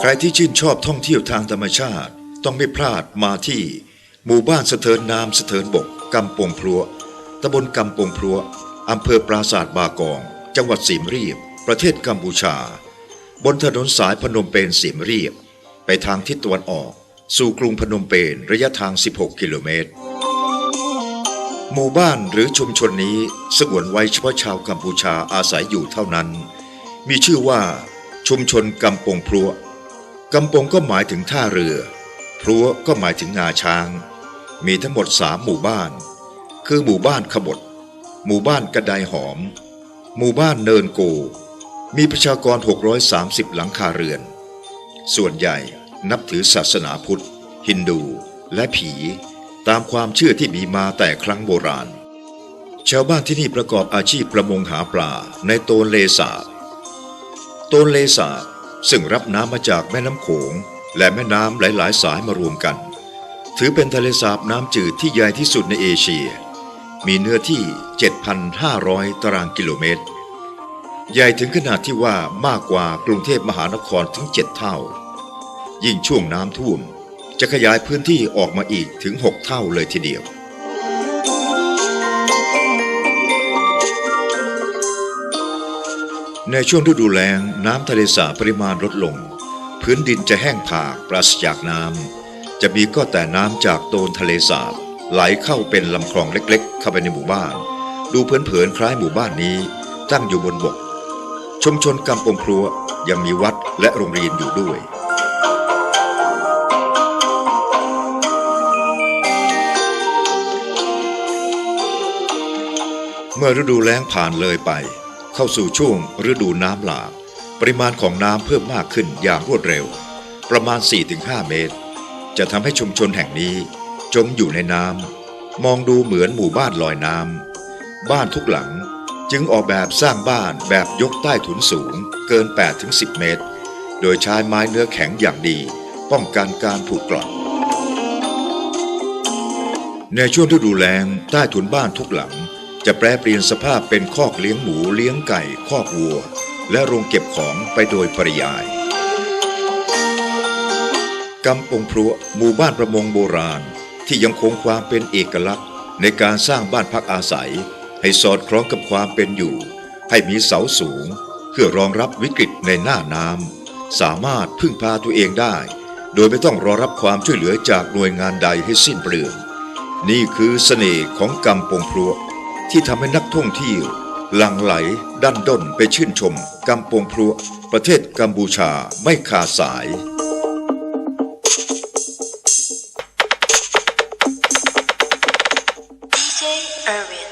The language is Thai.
ใครที่ชื่นชอบท่องเที่ยวทางธรรมชาติต้องไม่พลาดมาที่ หมู่บ้านสะเทินน้ำสะเทินบกกำปงพลัวตำบลกำปงพลัวอำเภอปราสาทบากอง จังหวัดสีมเรียบ ประเทศกัมพูชา บนถนนสายพนมเปญสีมเรียบ ไปทางทิศตะวันออก สู่กรุงพนมเปญระยะทาง 16 กิโลเมตร หมู่บ้านหรือชุมชนนี้สงวนไว้เฉพาะชาวกัมพูชาอาศัยอยู่เท่านั้น มีชื่อว่า ชุมชนกำปงพลัวกำปงก็หมายถึงท่าเรือ พลัวก็หมายถึงงาช้าง มีทั้งหมดสามหมู่บ้าน คือหมู่บ้านขบดหมู่บ้านกระไดหอม หมู่บ้านเนินโก มีประชากร 630 หลังคาเรือน ส่วนใหญ่นับถือศาสนาพุทธ ฮินดู และผี ตามความเชื่อที่มีมาแต่ครั้งโบราณ ชาวบ้านที่นี่ประกอบอาชีพประมงหาปลาในโตนเลสาบโตนเลสาบซึ่งรับน้ำมาจากแม่น้ำโขง และแม่น้ำหลาย ๆ สายมารวมกัน ถือเป็นทะเลสาบน้ำจืดที่ใหญ่ที่สุดในเอเชีย มีเนื้อที่ 7,500 ตารางกิโลเมตร ใหญ่ถึงขนาดที่ว่ามากกว่ากรุงเทพมหานครถึง 7 เท่า ยิ่งช่วงน้ำท่วม จะขยายพื้นที่ออกมาอีกถึง 6 เท่าเลยทีเดียว ในช่วงฤดูแล้งน้ำทะเลสาบปริมาณลดลง พื้นดินจะแห้งผากปราศจากน้ำจะมีก็แต่น้ำจากโตนทะเลสาบไหลเข้าเป็นลำคลองเล็กๆ เข้าไปในหมู่บ้าน ดูเผินๆคล้ายหมู่บ้านนี้ตั้งอยู่บนบก ชุมชนกำปงพลัวยังมีวัดและโรงเรียนอยู่ด้วย เมื่อฤดูแล้งผ่านเลยไป เข้าสู่ช่วงฤดูน้ำหลากปริมาณของน้ำเพิ่มมากขึ้นอย่างรวดเร็ว ประมาณ 4-5 เมตร จะทำให้ชุมชนแห่งนี้ จมอยู่ในน้ำมองดูเหมือนหมู่บ้านลอยน้ำบ้านทุกหลังจึงออกแบบสร้างบ้านแบบยกใต้ถุนสูงเกิน 8-10 เมตร โดยใช้ไม้เนื้อแข็งอย่างดี ป้องกันการผุกร่อน ในช่วงฤดูแล้งใต้ถุนบ้านทุกหลัง จะแปรเปลี่ยนสภาพเป็นคอกเลี้ยงหมูเลี้ยงไก่คอกวัว และโรงเก็บของไปโดยปริยายกำปงพลัวหมู่บ้านประมงโบราณ ที่ยังคงความเป็นเอกลักษณ์ ในการสร้างบ้านพักอาศัย ให้สอดคล้องกับความเป็นอยู่ ให้มีเสาสูง เพื่อรองรับวิกฤตในหน้าน้ำสามารถพึ่งพาตัวเองได้ โดยไม่ต้องรอรับความช่วยเหลือจากหน่วยงานใดให้สิ้นเปลืองนี่คือเสน่ห์ของกำปงพลัว ที่ทำให้นักท่องเที่ยวหลั่งไหลดันด้นไปชื่นชมกำปงพลัวประเทศกัมพูชาไม่ขาดสาย DJ Irwin.